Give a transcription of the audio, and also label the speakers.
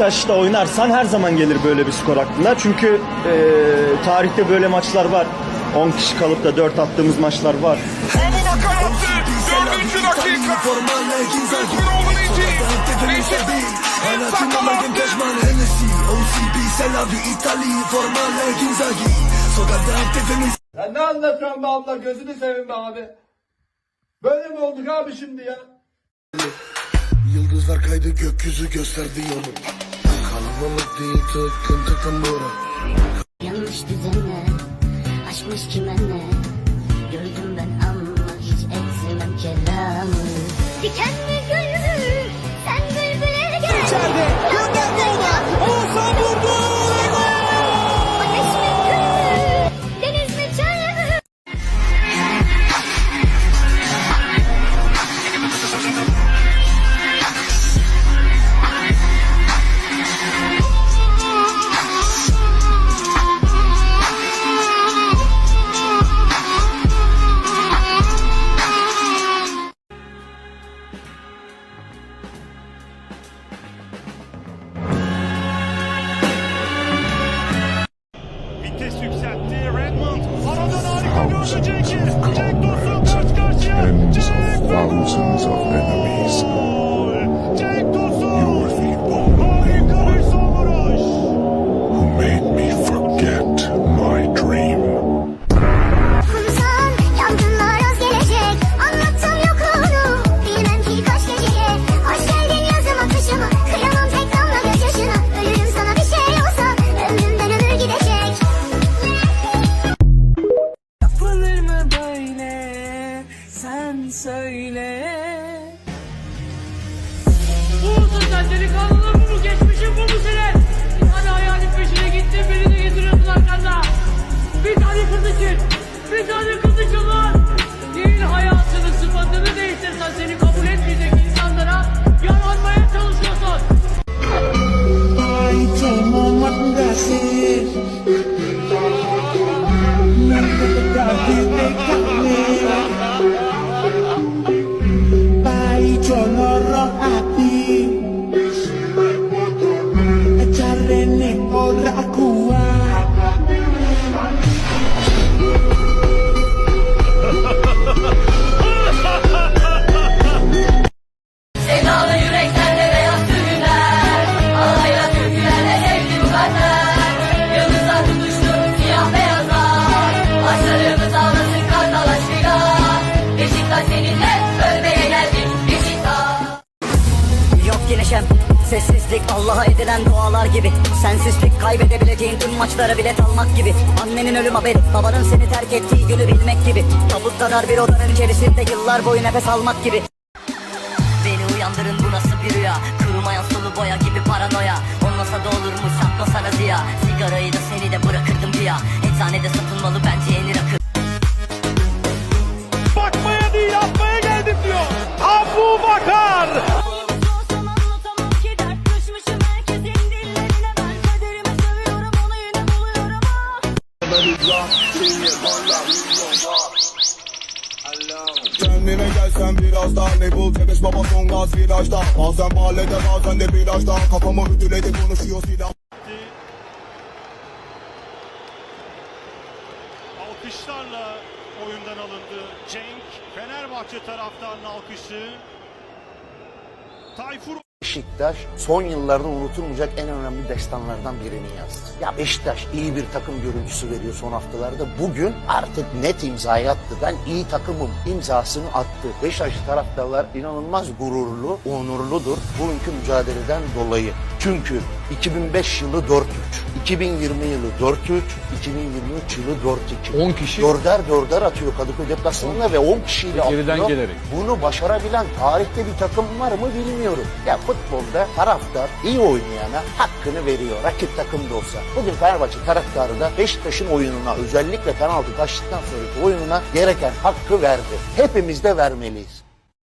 Speaker 1: Beşiktaş'ta oynarsan her zaman gelir böyle bir skor aklına. Çünkü e, tarihte böyle maçlar var. 10 kişi kalıp da 4 attığımız maçlar var.
Speaker 2: Ya ne anlatıyorsun be abla gözünü seveyim be abi. Böyle mi olduk abi şimdi ya?
Speaker 3: Yıldızlar kaydı gökyüzü gösterdi yolu Kalabalık değil tıkın tıkın bura.
Speaker 4: Yanlış düzenle Aşkmış kime ne Gördüm ben ama hiç etmem kelamı. Diken
Speaker 5: thousands of and
Speaker 6: thousands of enemies.
Speaker 7: Mı
Speaker 8: bu geçmişin bu senin? Hani hayalin peşine gittin beni de getiriyorsun arkanda. Bir tane kız için, bir tane kız için lan. Değil hayatını sıfatını değiştirsen seni kabul etmeyecek insanlara yalanmaya
Speaker 7: Sessizlik Allah'a edilen dualar gibi. Sensizlik kaybedebileceğin tüm maçlara bilet almak gibi. Annenin ölüm haberi babanın seni terk ettiği günü bilmek gibi. Tabut kadar bir odanın içerisinde yıllar boyu nefes almak gibi. Beni uyandırın bu nasıl bir rüya? Kurumayan sulu boya gibi paranoya. Olmasa da olurmuş satmasana ziya. Sigarayı da seni de bırakırdım bir ya Eczanede satılmalı bence
Speaker 3: Kendine gelsen biraz daha ne bul Temiz baba son gaz virajda Bazen mahallede bazen de virajda Kafamı ütüledi konuşuyor silah
Speaker 5: Alkışlarla oyundan alındı. Cenk Fenerbahçe taraftarının alkışı. Tayfur
Speaker 9: Beşiktaş son yıllarda unutulmayacak en önemli destanlardan birini yazdı. Ya Beşiktaş iyi bir takım görüntüsü veriyor son haftalarda. Bugün artık net imzayı attı. Ben iyi takımım imzasını attı. Beşiktaşlı taraftarlar inanılmaz gururlu, onurludur bugünkü mücadeleden dolayı. Çünkü 2005 yılı 4-3, 2020 yılı 4-3, 2023 yılı 4-2.
Speaker 10: 10 kişi
Speaker 9: Dörder dörder atıyor Kadıköy deplasmanında ve 10 kişiyle
Speaker 10: Geriden
Speaker 9: atıyor.
Speaker 10: gelerek.
Speaker 9: Bunu başarabilen tarihte bir takım var mı bilmiyorum. Ya futbolda taraftar iyi oynayana hakkını veriyor. Rakip takım da olsa. Bugün Fenerbahçe taraftarı da Beşiktaş'ın oyununa özellikle penaltı kaçtıktan sonraki oyununa gereken hakkı verdi. Hepimiz de vermeliyiz.